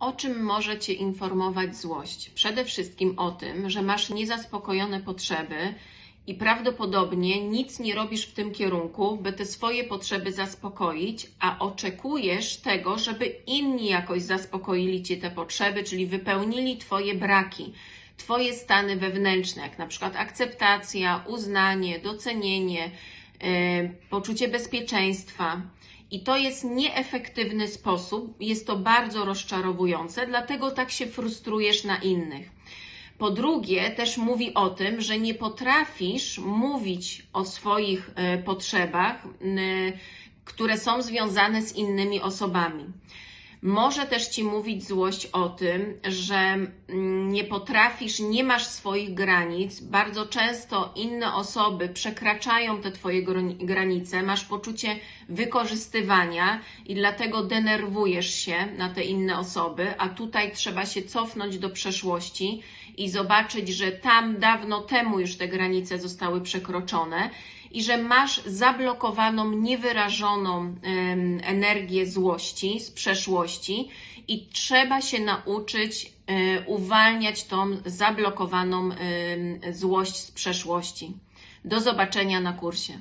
O czym może Cię informować złość? Przede wszystkim o tym, że masz niezaspokojone potrzeby i prawdopodobnie nic nie robisz w tym kierunku, by te swoje potrzeby zaspokoić, a oczekujesz tego, żeby inni jakoś zaspokoili Ci te potrzeby, czyli wypełnili Twoje braki, Twoje stany wewnętrzne, jak na przykład akceptacja, uznanie, docenienie, poczucie bezpieczeństwa. I to jest nieefektywny sposób, jest to bardzo rozczarowujące, dlatego tak się frustrujesz na innych. Po drugie, też mówi o tym, że nie potrafisz mówić o swoich e, potrzebach, które są związane z innymi osobami. Może też ci mówić złość o tym, że mm, nie potrafisz, nie masz swoich granic. Bardzo często inne osoby przekraczają te twoje granice, masz poczucie wykorzystywania i dlatego denerwujesz się na te inne osoby, a tutaj trzeba się cofnąć do przeszłości i zobaczyć, że tam dawno temu już te granice zostały przekroczone i że masz zablokowaną, niewyrażoną energię złości z przeszłości i trzeba się nauczyć e, uwalniać tą zablokowaną złość z przeszłości. Do zobaczenia na kursie.